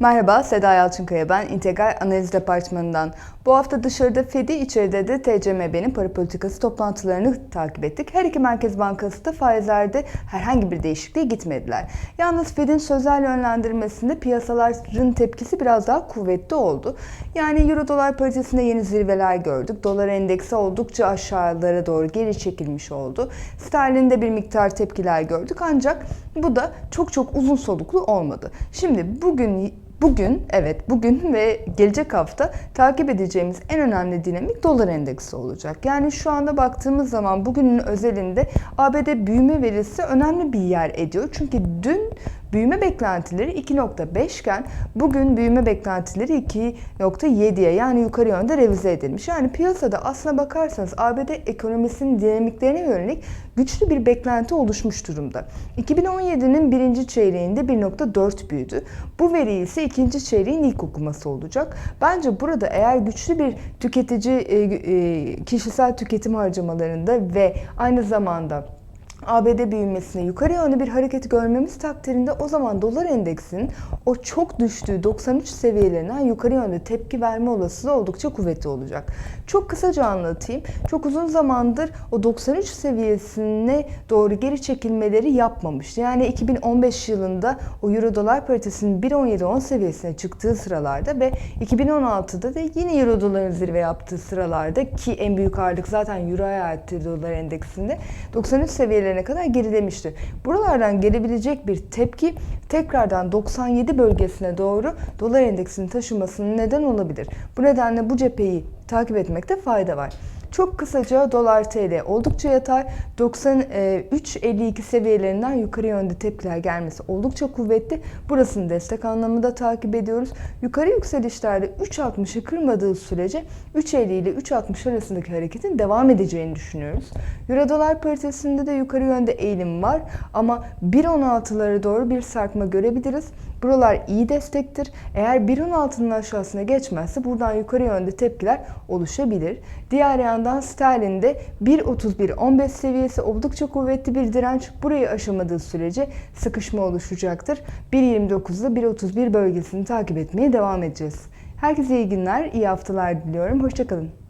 Merhaba, Seda Yalçınkaya ben, İntegral Analiz Departmanı'ndan. Bu hafta dışarıda FED'i, içeride de TCMB'nin para politikası toplantılarını takip ettik. Her iki Merkez Bankası da faizlerde herhangi bir değişikliğe gitmediler. Yalnız FED'in sözel yönlendirmesinde piyasaların tepkisi biraz daha kuvvetli oldu. Yani Euro dolar paritesinde yeni zirveler gördük. Dolar endeksi oldukça aşağılara doğru geri çekilmiş oldu. Sterlinde bir miktar tepkiler gördük ancak bu da çok çok uzun soluklu olmadı. Şimdi bugün Bugün, evet bugün ve gelecek hafta takip edeceğimiz en önemli dinamik dolar endeksi olacak. Yani şu anda baktığımız zaman bugünün özelinde ABD büyüme verisi önemli bir yer ediyor. Çünkü dün büyüme beklentileri 2.5 iken bugün büyüme beklentileri 2.7'ye yani yukarı yönde revize edilmiş. Yani piyasada aslına bakarsanız ABD ekonomisinin dinamiklerine yönelik güçlü bir beklenti oluşmuş durumda. 2017'nin birinci çeyreğinde 1.4 büyüdü. Bu veri ise ikinci çeyreğin ilk okuması olacak. Bence burada eğer güçlü bir tüketici e, e, kişisel tüketim harcamalarında ve aynı zamanda ABD büyümesine yukarı yönlü bir hareket görmemiz takdirinde o zaman dolar endeksinin o çok düştüğü 93 seviyelerinden yukarı yönlü tepki verme olasılığı oldukça kuvvetli olacak. Çok kısaca anlatayım. Çok uzun zamandır o 93 seviyesine doğru geri çekilmeleri yapmamıştı. Yani 2015 yılında o euro dolar paritesinin 1.17-10 seviyesine çıktığı sıralarda ve 2016'da da yine euro doların zirve yaptığı sıralarda ki en büyük ağırlık zaten euroya aitti dolar endeksinde 93 seviyelerine kadar gerilemişti. Buralardan gelebilecek bir tepki tekrardan 97 bölgesine doğru dolar endeksinin taşımasının neden olabilir. Bu nedenle bu cepheyi takip etmekte fayda var. Çok kısaca dolar TL oldukça yatay 93.52 seviyelerinden yukarı yönde tepkiler gelmesi oldukça kuvvetli. Burasını destek anlamında takip ediyoruz. Yukarı yükselişlerde 3.60'ı kırmadığı sürece 3.50 ile 3.60 arasındaki hareketin devam edeceğini düşünüyoruz. Euro dolar paritesinde de yukarı yönde eğilim var ama 1.16'lara doğru bir sarkma görebiliriz. Buralar iyi destektir. Eğer 1.16'nın aşağısına geçmezse buradan yukarı yönde tepkiler oluşabilir. Diğer yandan sterlinde 1.31-15 seviyesi oldukça kuvvetli bir direnç. Burayı aşamadığı sürece sıkışma oluşacaktır. 1.29'da 1.31 bölgesini takip etmeye devam edeceğiz. Herkese iyi günler, iyi haftalar diliyorum. Hoşçakalın.